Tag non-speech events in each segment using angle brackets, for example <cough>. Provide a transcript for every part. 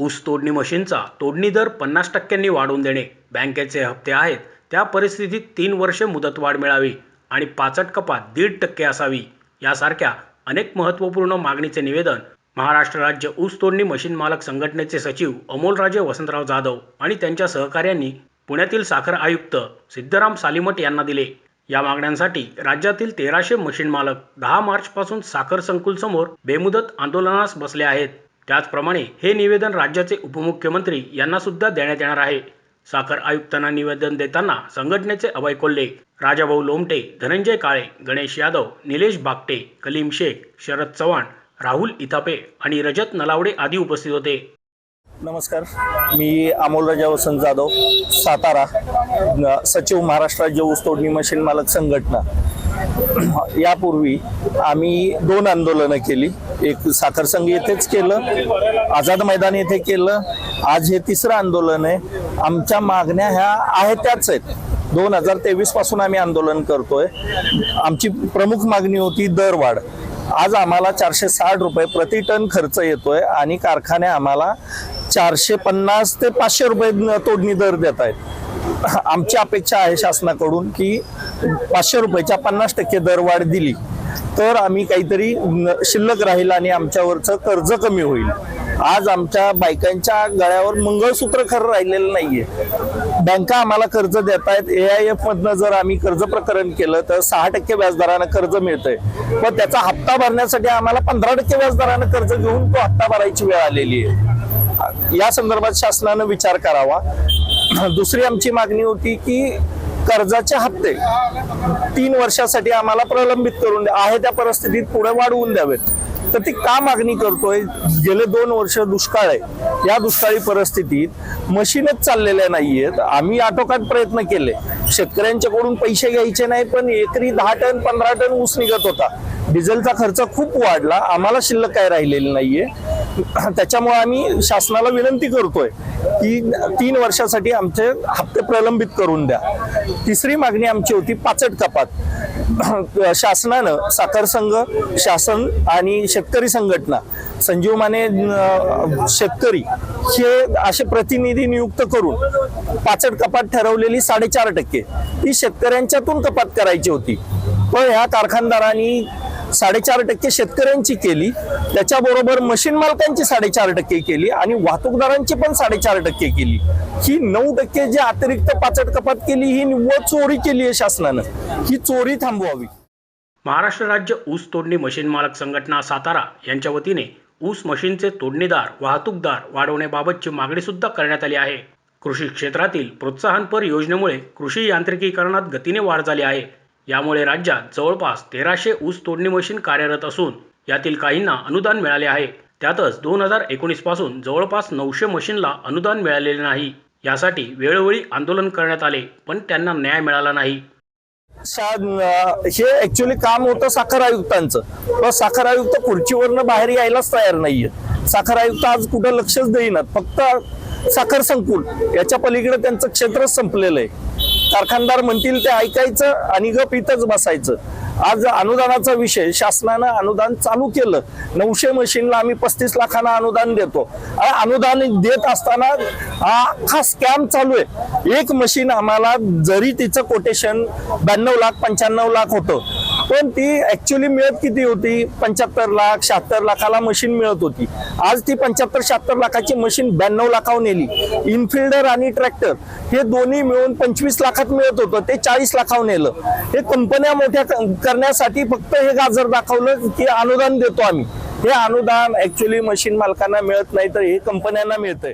ऊस तोडणी मशीनचा तोडणी दर पन्नास टक्क्यांनी वाढवून देणे. बँकेचे हप्ते आहेत त्या परिस्थितीत तीन वर्षे मुदतवाढ मिळावी आणि पाचट कपात दीड टक्के असावी यासारख्या अनेक महत्त्वपूर्ण मागणीचे निवेदन महाराष्ट्र राज्य ऊस तोडणी मशीन मालक संघटनेचे सचिव अमोलराजे वसंतराव जाधव आणि त्यांच्या सहकाऱ्यांनी पुण्यातील साखर आयुक्त सिद्धराम सालीमठ यांना दिले. या मागण्यांसाठी राज्यातील तेराशे मशीन मालक दहा मार्चपासून साखर संकुलसमोर बेमुदत आंदोलनास बसले आहेत. त्याचप्रमाणे हे निवेदन राज्याचे उपमुख्यमंत्री यांना सुद्धा देण्यात येणार आहे. साखर आयुक्तांना निवेदन देताना संघटनेचे अभय कोल्हे राजाभाऊ लोमटे धनंजय काळे गणेश यादव निलेश बागटे कलीम शेख शरद चव्हाण राहुल इथापे आणि रजत नलावडे आदी उपस्थित होते. नमस्कार. मी अमोल राजा वसंत जाधव सातारा सचिव महाराष्ट्र राज्य ऊसतोडणी मशीन मालक संघटना. यापूर्वी आम्ही दोन आंदोलनं केली. एक साखर संघ येथेच केलं आझाद मैदान येथे केलं. आज हे तिसरं आंदोलन आहे. आमच्या मागण्या ह्या आहेत त्याच आहेत. दोन हजार तेवीसपासून आम्ही आंदोलन करतोय. आमची प्रमुख मागणी होती दरवाढ. आज आम्हाला चारशे साठ रुपये प्रति टन खर्च येतोय आणि कारखाने आम्हाला चारशे पन्नास ते पाचशे रुपये तोडणी दर देत आहेत. आमची अपेक्षा आहे शासनाकडून की पाचशे रुपयाच्या पन्नास टक्के दरवाढ दिली. तर आम्ही काहीतरी शिल्लक राहील आणि आमच्यावरचं कर्ज कमी होईल. आज आमच्या बायकांच्या गळ्यावर मंगळसूत्र खरं राहिलेलं नाहीये. बँका आम्हाला कर्ज देत आहेत ए आय एफ मधनं जर आम्ही कर्ज प्रकरण केलं तर सहा टक्के व्याजदरानं कर्ज मिळतंय. पण त्याचा हप्ता भरण्यासाठी आम्हाला पंधरा टक्के व्याजदरानं कर्ज घेऊन तो हप्ता भरायची वेळ आलेली आहे. या संदर्भात शासनानं विचार करावा. <clears throat> दुसरी आमची मागणी होती की कर्जाचे हप्ते. तीन वर्षासाठी आम्हाला प्रलंबित करून द्या. आहे त्या परिस्थितीत पुढे वाढवून द्यावेत. तर ती का मागणी करतोय? गेले दोन वर्ष दुष्काळ आहे. या दुष्काळी परिस्थितीत मशीनच चाललेल्या नाहीयेत. आम्ही आटोकाट प्रयत्न केले. शेतकऱ्यांच्याकडून पैसे घ्यायचे नाही पण एकरी दहा टन पंधरा टन ऊस निघत होता. डिझेलचा खर्च खूप वाढला. आम्हाला शिल्लक काय राहिलेली नाहीये. <clears throat> त्याच्यामुळे आम्ही शासनाला विनंती करतोय की तीन वर्षासाठी आमचे हप्ते प्रलंबित करून द्या. तिसरी मागणी आमची होती पाचट कपात. <clears throat> शासनानं साखर संघ शासन आणि शेतकरी संघटना संजीव माने शेतकरी हे असे प्रतिनिधी नियुक्त करून पाचट कपात ठरवलेली साडेचार टक्के ही शेतकऱ्यांच्यातून कपात करायची होती. पण ह्या कारखानदारांनी साडेचार टक्के शेतकऱ्यांची केली. त्याच्याबरोबर मशीन मालकांची साडेचार टक्के केली आणि वाहतूकदारांची पण साडेचार टक्के केली. ही नऊ टक्के जी अतिरिक्त पाचट कपात केली ही निव्वळ चोरी केली आहे शासनानं. ही चोरी थांबवावी. महाराष्ट्र राज्य ऊस तोडणी मशीन मालक संघटना सातारा यांच्या वतीने ऊस मशीनचे तोडणीदार वाहतूकदार वाढवण्याबाबतची मागणी सुद्धा करण्यात आली आहे. कृषी क्षेत्रातील प्रोत्साहनपर योजनेमुळे कृषी यांत्रिकीकरणात गतीने वाढ झाली आहे. यामुळे राज्यात जवळपास तेराशे ऊस तोडणी मशीन कार्यरत असून यातील काहींना अनुदान मिळाले आहे. त्यातच दोन हजार एकोणीसपासून जवळपास नऊशे मशीनला अनुदान मिळालेले नाही. यासाठी वेळोवेळी आंदोलन करण्यात आले पण त्यांना न्याय मिळाला नाही. हे ऍक्च्युली काम होतं साखर आयुक्तांचं. पण साखर आयुक्त खुर्चीवरनं बाहेर यायलाच तयार नाहीये. साखर आयुक्त आज कुठं लक्षच देईनात. फक्त साखर संकुल. याच्या पलीकडे त्यांचं क्षेत्रच संपलेलं आहे. कारखानदार म्हणतील ते ऐकायचं आणि गप इथंच बसायचं. आज अनुदानाचा विषय शासनानं अनुदान चालू केलं. नऊशे मशीनला आम्ही पस्तीस लाखांना अनुदान देतो. अनुदान देत असताना हा स्कॅम चालू आहे. एक मशीन आम्हाला जरी तिचं कोटेशन ब्याण्णव लाख पंच्याण्णव लाख होतं पण ती ऍक्च्युली मिळत किती होती? पंच्याहत्तर लाख शहात्तर लाखाला मशीन मिळत होती. आज ती पंच्याहत्तर शहात्तर लाखाची मशीन ब्याण्णव लाखावर नेली. इनफिल्डर आणि ट्रॅक्टर हे दोन्ही मिळून पंचवीस लाखात मिळत होतं. ते चाळीस लाखावर नेलं. हे कंपन्या मोठ्या करण्यासाठी फक्त हे गाजर दाखवलं की अनुदान देतो आम्ही. हे अनुदान ऍक्च्युली मशीन मालकांना मिळत नाही तर हे कंपन्यांना मिळतंय.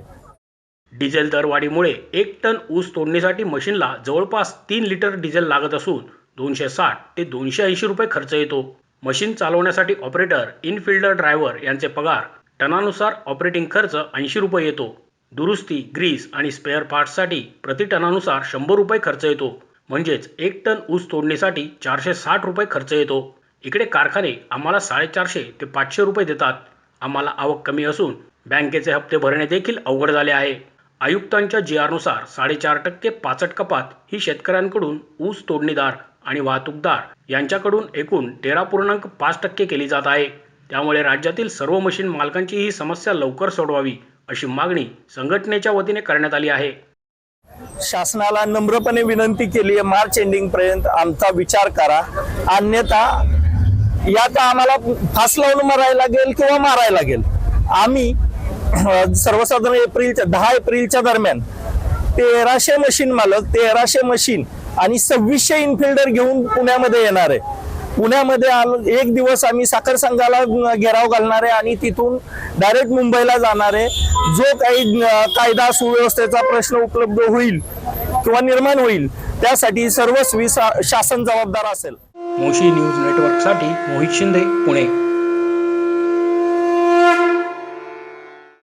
डिझेल दरवाढीमुळे एक टन ऊस तोडणीसाठी मशीनला जवळपास तीन लिटर डिझेल लागत असून दोनशे साठ ते दोनशे ऐंशी रुपये खर्च येतो. मशीन चालवण्यासाठी ऑपरेटर इनफिल्डर ड्रायव्हर यांचे पगार टनानुसार ऑपरेटिंग खर्च ऐंशी रुपये येतो. दुरुस्ती ग्रीस आणि स्पेअर पार्ट्ससाठी प्रति टनानुसार शंभर रुपये खर्च येतो. म्हणजेच एक टन ऊस तोडणीसाठी चारशे साठ रुपये खर्च येतो. इकडे कारखाने आम्हाला साडेचारशे ते पाचशे रुपये देतात. आम्हाला आवक कमी असून बँकेचे हप्ते भरणे देखील अवघड झाले आहे. आयुक्तांच्या जी आरनुसार साडेचार टक्के पाचट कपात ही शेतकऱ्यांकडून ऊस तोडणीदार आणि वाहतूकदार यांच्याकडून एकूण तेरा पूर्णांक पाच टक्के केली जात आहे. त्यामुळे राज्यातील सर्व मशीन मालकांची ही समस्या लवकर सोडवावी अशी मागणी संघटनेच्या वतीने करण्यात आली आहे. शासनाला नम्रपणे विनंती केली आहे मार्च एंडिंग पर्यंत आमचा विचार करा. अन्यथा यात आम्हाला फास लावून मारायला लागेल किंवा मारायला लागेल. आम्ही सर्वसाधारण एप्रिलच्या दहा एप्रिलच्या दरम्यान तेराशे मशीन मालक तेराशे मशीन आणि सव्वीसशे इनफिल्डर घेऊन पुण्यामध्ये येणार आहे. पुण्यामध्ये एक दिवस आम्ही साखर संघाला घेराव घालणार आहे आणि तिथून डायरेक्ट मुंबईला जाणार आहे. जो काही कायदा सुव्यवस्थेचा प्रश्न उपलब्ध होईल किंवा निर्माण होईल त्यासाठी सर्वस्वी सा- शासन जबाबदार असेल. मोशी न्यूज नेटवर्कसाठी मोहित शिंदे पुणे.